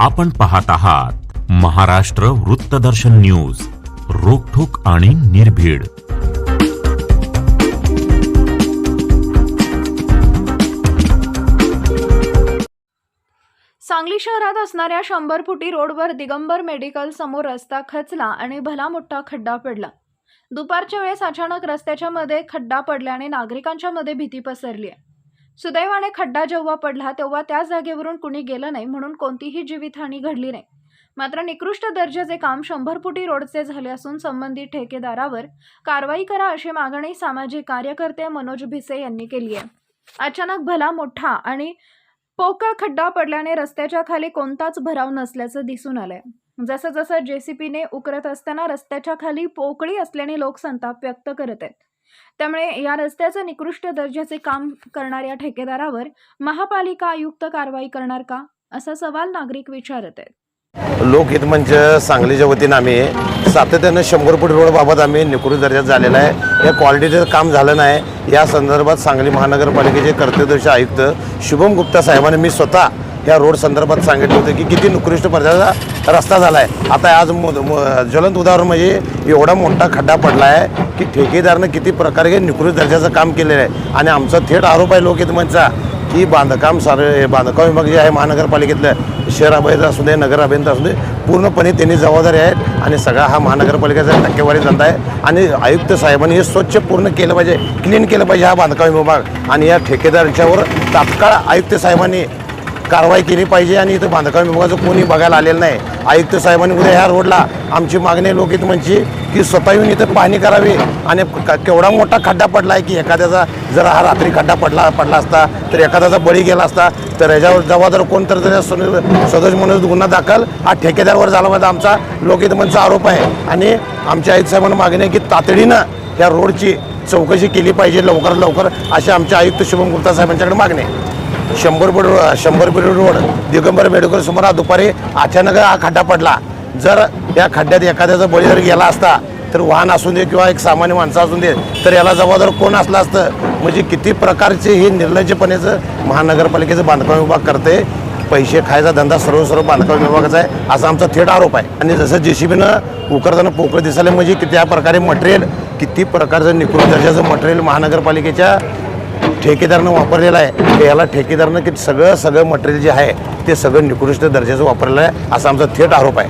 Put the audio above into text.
आपण पाहत आहात महाराष्ट्र वृत्तदर्शन न्यूज रोखोक आणि निर्भीड. सांगली शहरात असणाऱ्या शंभर फुटी रोडवर दिगंबर मेडिकल समोर रस्ता खचला आणि भला मोठा खड्डा पडला. दुपारच्या वेळेस अचानक रस्त्याच्या मध्ये खड्डा पडल्याने नागरिकांच्या मध्ये भीती पसरली आहे. सुदैवाने खड्डा जेव्हा पडला तेव्हा त्या जागेवरून कुणी गेलं नाही म्हणून कोणतीही जीवितहानी घडली नाही. मात्र निकृष्ट दर्जाचे काम शंभर फुटी रोडचे झाले असून संबंधित ठेकेदारावर कारवाई करा अशी मागणी सामाजिक कार्यकर्ते मनोज भिसे यांनी केली आहे. अचानक भला मोठा आणि पोकळ खड्डा पडल्याने रस्त्याच्या खाली कोणताच भराव नसल्याचं दिसून आलंय. जसं जसं जेसीपीने उकरत असताना रस्त्याच्या खाली पोकळी असल्याने लोक संताप व्यक्त करत आहेत. त्यामुळे या रस्त्याचं निकृष्ट दर्जाचे काम करणाऱ्या ठेकेदारावर महापालिका आयुक्त कारवाई करणार का? असा सवाल नागरिक विचारत आहेत. लोकहित मंच सांगलीच्या वतीनं आम्ही सातत्यानं शंभर फूट रोडबाबत आम्ही निकृष्ट दर्जात झालेला आहे. या क्वालिटीचं काम झालं नाही. या संदर्भात सांगली महानगरपालिकेचे कर्तव्यदर्शी आयुक्त शुभम गुप्ता साहेबांनी मी स्वतः या रोड संदर्भात सांगितलं होतं की किती निकृष्ट दर्जाचा रस्ता झाला आहे आता आज ज्वलंत उदाहरण म्हणजे एवढा मोठा खड्डा पडला आहे की ठेकेदारनं किती प्रकारे निकृष्ट दर्जाचं काम केलेलं आहे. आणि आमचा थेट आरोप आहे लोकहितमचा की बांधकाम सारे बांधकाम विभाग जे आहे महानगरपालिकेतलं शहर अभियंता असू दे नगर अभियंता असू दे पूर्णपणे त्यांनी जबाबदारी आहेत आणि सगळा हा महानगरपालिकेचा टक्केवारी धंदा आहे. आणि आयुक्त साहेबांनी हे स्वच्छ पूर्ण केलं पाहिजे क्लीन केलं पाहिजे हा बांधकाम विभाग. आणि या ठेकेदारांच्यावर तात्काळ आयुक्त साहेबांनी कारवाई केली पाहिजे आणि इथं बांधकाम विभागाचं कोणी बघायला आलेलं नाही. आयुक्त साहेबांनी उद्या ह्या रोडला आमची मागणी आहे लोकहित म्हणजे की स्वतः येऊन इथं पाहणी करावी. आणि केवढा मोठा खड्डा पडला आहे की एखाद्याचा जर हा रात्री खड्डा पडला पडला असता तर एखाद्याचा बळी गेला असता तर याच्यावर जबाबदार कोण तर सद- सदोष म्हणून गुन्हा दाखल. हा ठेकेदारवर झाला पाहिजे आमचा लोकहित मंचचा आरोप आहे. आणि आमच्या आयुक्त साहेबांना मागणी आहे की तातडीनं या रोडची चौकशी केली पाहिजे लवकरात लवकर अशी आमच्या आयुक्त शुभम गुप्ता साहेबांच्याकडे मागणी आहे. शंभर फूट रो- शंभर फूट रोड दिगंबर मेडिकल समोर हा दुपारी अचानक हा खड्डा पडला. जर या खड्ड्यात एखाद्याचा बळी जर गेला असता तर वाहन असू दे किंवा एक सामान्य माणसं असू दे तर याला जबाबदार कोण असलं असतं? म्हणजे किती प्रकारचे हे निर्लज्जपणेचं महानगरपालिकेचं बांधकाम विभाग करते पैसे खायचा धंदा सर्व सर्व बांधकाम विभागाचा आहे असा आमचा थेट आरोप आहे. आणि जसं जे सी बीनं उकरताना पोकळ दिसायला म्हणजे किती त्या प्रकारे मटेरियल किती प्रकारचं निकृष्ट दर्जाचं मटेरियल महानगरपालिकेच्या ठेकेदारनं वापरलेलं आहे याला ठेकेदारनं की सगळं सगळं मटेरियल जे आहे ते सगळं निकृष्ट दर्जाचं वापरलेलं आहे असा आमचा थेट आरोप आहे.